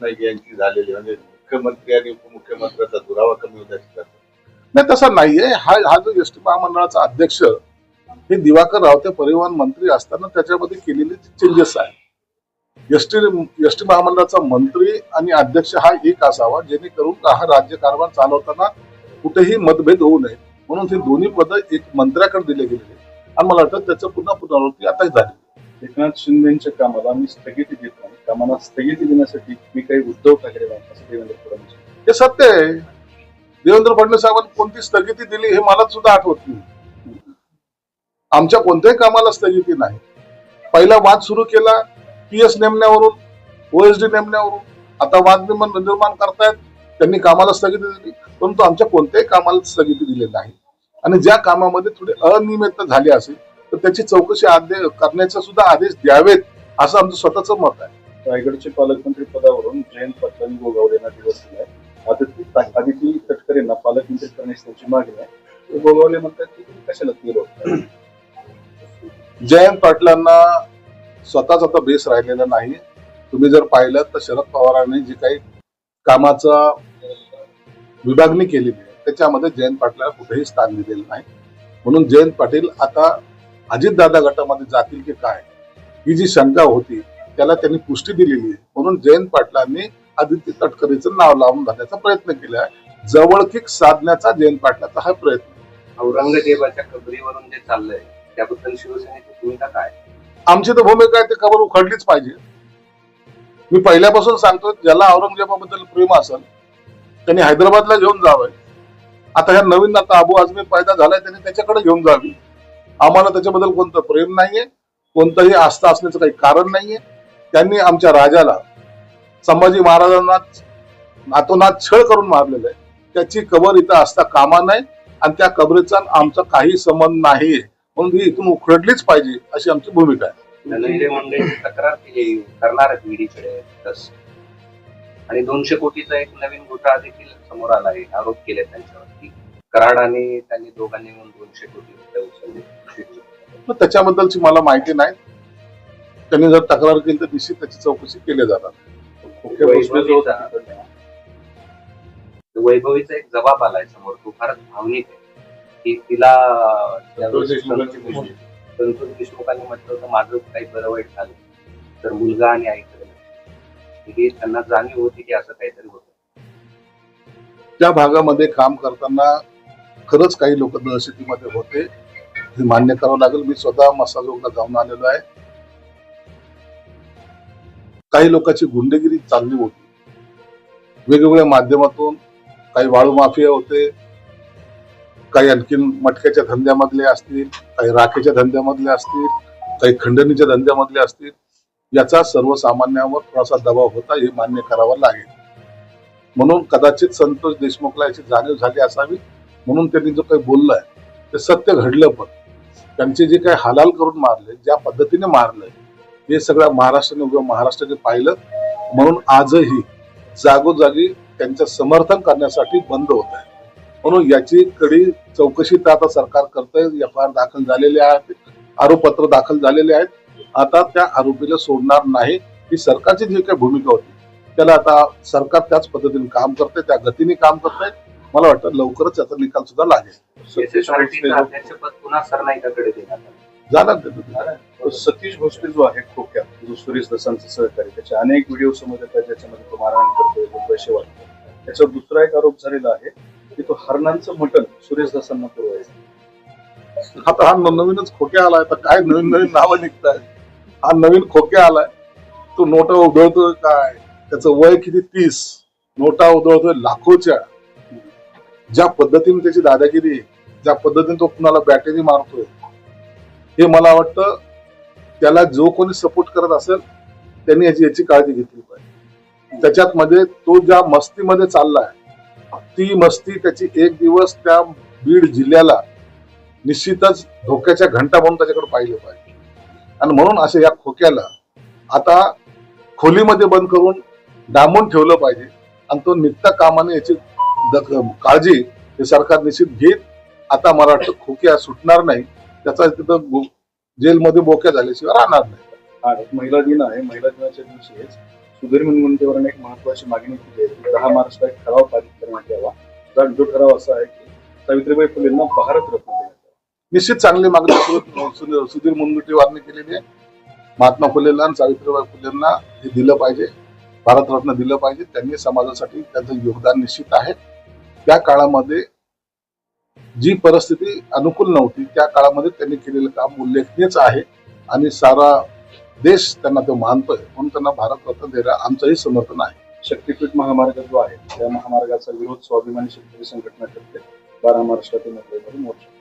नाईक यांची झालेली म्हणजे मुख्यमंत्री आणि उपमुख्यमंत्र्याचा दुरावा कमी होण्याची नाही तसं नाहीये. हा हा जो एस टी महामंडळाचा अध्यक्ष हे दिवाकर रावते परिवहन मंत्री असताना त्याच्यामध्ये केलेले चेंजेस आहे एस टी एस टी महामंडळाचा मंत्री आणि अध्यक्ष हा एक असावा जेणेकरून हा राज्य कारभार चालवताना कुठेही मतभेद होऊ नये. म्हणून हे दोन्ही पद एक मंत्र्याकडे दिले गेलेले आणि मला वाटतं त्याचं पुन्हा पुनरावृत्ती आता झाली. एकनाथ शिंदेच्या कामाला मी स्थगिती देत. कामाला स्थगिती देण्यासाठी मी काही उद्धव ठाकरे देवेंद्र फडणवीस हे सत्य आहे. देवेंद्र फडणवीस साहेबांनी कोणती स्थगिती दिली हे मला सुद्धा आठवत नाही. आमच्या कोणत्याही कामाला स्थगिती नाही. पहिला वाद सुरू केला पी एस नेमण्यावरून ओएसडी नेमण्यावरून. आता वाद निर्माण निर्माण करतायत. त्यांनी कामाला स्थगिती दिली. परंतु आमच्या कोणत्याही कामाला स्थगिती दिली नाही. आणि ज्या कामामध्ये थोडे अनियमितता झाली असेल तर त्याची चौकशी आदे करण्याचे सुद्धा आदेश द्यावेत असं आमचं स्वतःच मत आहे. रायगडचे पालकमंत्री पदावरून जयंत पाटलांनी यांना दिवस दिलाय. आता आदिती तटकरेंना पालकमंत्री करण्याची त्यांची मागणी आहे. गोगावले म्हणतात की कशाला केलं जयंत पाटलांना स्वतःच आता बेस राहिलेला नाही. तुम्ही जर पाहिलं तर शरद पवारांनी जी काही कामाचा विभागणी केलेली आहे त्याच्यामध्ये जयंत पाटलाला कुठेही स्थान दिलेलं नाही. म्हणून जयंत पाटील आता अजितदादा गटामध्ये जातील की काय ही जी शंका होती त्याला त्यांनी पुष्टी दिलेली आहे. म्हणून जयंत पाटलांनी आदित्य तटकरेचं नाव लावून धरण्याचा प्रयत्न केला आहे. जवळकीक साधण्याचा जयंत पाटलाचा हा प्रयत्न. औरंगजेबाच्या कबरीवरून जे चाललंय त्याबद्दल शिवसेनेची भूमिका काय? आमची तर भूमिका आहे ती खबर उखडलीच पाहिजे. मी पहिल्यापासून सांगतो ज्याला औरंगजेबाबद्दल प्रेम असेल त्यांनी हैदराबादला घेऊन जावं आता ह्या नवीन आता अबू आजमी पैदा झालाय त्यांनी त्याच्याकडे घेऊन जावी. आम्हाला त्याच्याबद्दल कोणतं प्रेम नाहीये कोणतंही आस्था असण्याचं काही कारण नाहीये. त्यांनी आमच्या राजाला संभाजी महाराजांना नातोनात छळ करून मारलेलं आहे. त्याची कबर इथं असता कामा नाही आणि त्या कबरीचा आमचा काही संबंध नाही. म्हणून ही इथून उखडलीच पाहिजे अशी आमची भूमिका आहे. धनंजय तक्रार केली करणार आहेत ईडीकडे तस. आणि दोनशे कोटीचा एक नवीन घोटाळा देखील समोर आला आहे आरोप केले त्यांच्यावरती. कराड आणि त्यांनी दोघांनी मिळून दोनशे कोटी रुपये उचलले. त्याच्याबद्दलची मला माहिती नाही. त्यांनी जर तक्रार केली तर निश्चित त्याची चौकशी केली जाणार. जो होता वैभवीचा एक जबाब आलाय समोर तो फारच भावनिक आहे. की तिला संतोष देशमुखांनी म्हटलं होतं माझं काही बरं वाईट झालं तर मुलगा आणि आईकडे नाही. ही त्यांना जाणीव होती की असं काहीतरी होतं. त्या भागामध्ये काम करताना खरंच काही लोक दहशतीमध्ये होते. हे मान्य करावं लागेल. मी स्वतः मसाजोगला जाऊन आलेलो आहे. काही लोकांची गुंडगिरी चालली होती. वेगवेगळ्या माध्यमातून काही वाळू माफिया होते काही आणखीन मटक्याच्या धंद्यामधले असतील काही राखेच्या धंद्यामधले असतील काही खंडणीच्या धंद्यामधले असतील याचा सर्वसामान्यांवर थोडासा दबाव होता हे मान्य करावं लागेल. म्हणून कदाचित संतोष देशमुखला याची जाणीव झाली असावी म्हणून त्यांनी जो काही बोललाय ते सत्य घडलं पण. त्यांचे जे काही हालाल करून मारले ज्या पद्धतीने मारलंय हे सगळ्या महाराष्ट्राने उभं महाराष्ट्राने पाहिलं. म्हणून आजही जागोजागी त्यांचं समर्थन करण्यासाठी बंद होत आहे. म्हणून याची कडी चौकशी तर आता सरकार करतंय एफ आय आर दाखल झालेले आहेत आरोपपत्र दाखल झालेले आहेत. आता त्या आरोपीला सोडणार नाही ही सरकारची जी काही भूमिका होती त्याला आता सरकार त्याच पद्धतीने काम करते त्या गतीने काम करतंय. मला वाटतं लवकरच याचा निकाल सुद्धा लागेल. जाणार सतीश भोसले जो आहे खोक्यात जो सुरेश दसांचा सहकारी त्याचे अनेक व्हिडिओ समोर येतात ज्याच्यामध्ये तो मारहाण करतोय तो पैसे वाटतो त्याचा दुसरा एक आरोप झालेला आहे की तो हरणांचं मटण सुरेश दसांना पुरवायचं. आता हा नवीनच खोक्या आलाय तर काय नवीन नवीन नावं निघताय हा नवीन खोक्या आलाय तो नोटा उधळतोय काय? त्याचं वय किती? तीस. नोटा उधळतोय लाखोच्या. ज्या पद्धतीने त्याची दादागिरी ज्या पद्धतीने तो कुणाला बॅटरी मारतोय हे मला वाटतं त्याला जो कोणी सपोर्ट करत असेल त्यांनी याची याची काळजी घेतली पाहिजे. त्याच्यात मध्ये तो ज्या मस्तीमध्ये चालला आहे ती मस्ती त्याची एक दिवस त्या बीड जिल्ह्याला निश्चितच धोक्याच्या घंटा म्हणून त्याच्याकडे पाहिलं पाहिजे. आणि म्हणून अशा या खोक्याला आता खोलीमध्ये बंद करून डांबून ठेवलं पाहिजे आणि तो नित्य कामाने याची काळजी हे सरकार निश्चित घेत आता मला वाटतं खोक्या सुटणार नाही. त्याचा तिथं जेलमध्ये बोक्या झाल्याशिवाय राहणार नाही. महिला दिन आहे. महिला दिनाच्या दिवशीच सुधीर मुनगंटीवारांनी एक महत्वाची मागणी केली आहे की दहा मार्चला एक ठराव पारित करण्यात यावा. जा- जो ठराव असा आहे की सावित्रीबाई फुलेंना भारतरत्न देण्यात यावा. निश्चित चांगली मागणी सुधीर मुनगंटीवारने केलेली आहे. महात्मा फुलेला आणि सावित्रीबाई फुलेंना हे दिलं पाहिजे. भारतरत्न दिलं पाहिजे. त्यांनी समाजासाठी त्यांचं योगदान निश्चित आहे. त्या काळामध्ये जी परिस्थिती अनुकूल नव्हती त्या काळामध्ये त्यांनी केलेलं काम उल्लेखनीयच आहे आणि सारा देश त्यांना तो मानतोय. म्हणून त्यांना भारतरत्न देणं आमचंही समर्थन आहे. शक्तीपीठ महामार्ग जो आहे त्या महामार्गाचा विरोध स्वाभिमानी शेतकरी संघटना करते बारा मुंबईमध्ये मोर्चा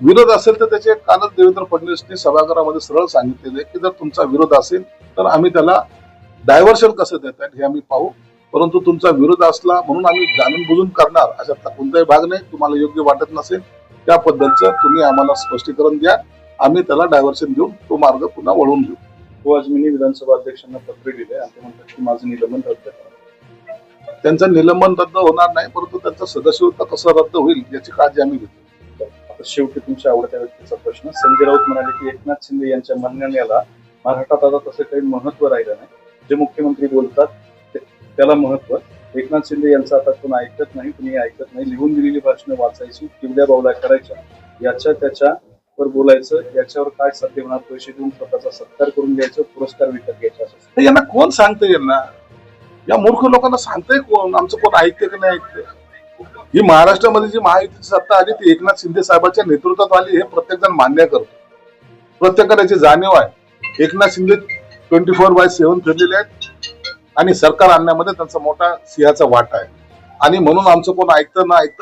विरोध असेल तर त्याचे कालच देवेंद्र फडणवीसने सभागृहामध्ये सरळ सांगितलेले की जर तुमचा विरोध असेल तर आम्ही त्याला डायव्हर्शन कसं देत हे आम्ही पाहू. परंतु तुमचा विरोध असला म्हणून आम्ही जाणून बुजून करणार. अशातला कोणताही भाग नाही. तुम्हाला योग्य वाटत नसेल त्याबद्दलचं तुम्ही आम्हाला स्पष्टीकरण द्या. आम्ही त्याला डायव्हर्शन देऊन तो मार्ग पुन्हा वळवून घेऊ. तो आज मी विधानसभा अध्यक्षांना पत्र लिहिले आणि ते म्हणतात की माझं निलंबन रद्द करा. त्यांचं निलंबन रद्द होणार नाही परंतु त्यांचं सदस्यत्व कसं रद्द होईल याची काळजी आम्ही घेतो. आता शेवटी तुमच्या आवडत्या व्यक्तीचा प्रश्न. संजय राऊत म्हणाले की एकनाथ शिंदे यांच्या म्हणण्याला महाराष्ट्रात आता तसं काही महत्त्व राहिलं नाही. जे मुख्यमंत्री बोलतात त्याला महत्त्व एकनाथ शिंदे यांचं आता कोण ऐकत नाही कुणी ऐकत नाही. लिहून दिलेली भाषणं वाचायची किवड्या बावल्या करायच्या. याच्या त्याच्यावर बोलायचं याच्यावर काय साध्य होणार पैसे देऊन स्वतःचा सत्कार करून घ्यायचं पुरस्कार विकत घ्यायचा असं यांना कोण सांगतं यांना? या मूर्ख लोकांना सांगतंय कोण? आमचं कोण ऐकते की नाही ऐकते ही महाराष्ट्रामध्ये जी महायुतीची सत्ता आली ती एकनाथ शिंदे साहेबांच्या नेतृत्वात आली हे प्रत्येक जण मान्य करतो. प्रत्येकाला याची जाणीव आहे. Eknath Shinde twenty four by seven फिरलेले आहेत. आणि सरकार आणण्यामध्ये त्यांचा मोठा सिंहाचा वाटा आहे. आणि म्हणून आमचं कोण ऐकतं ना ऐकतं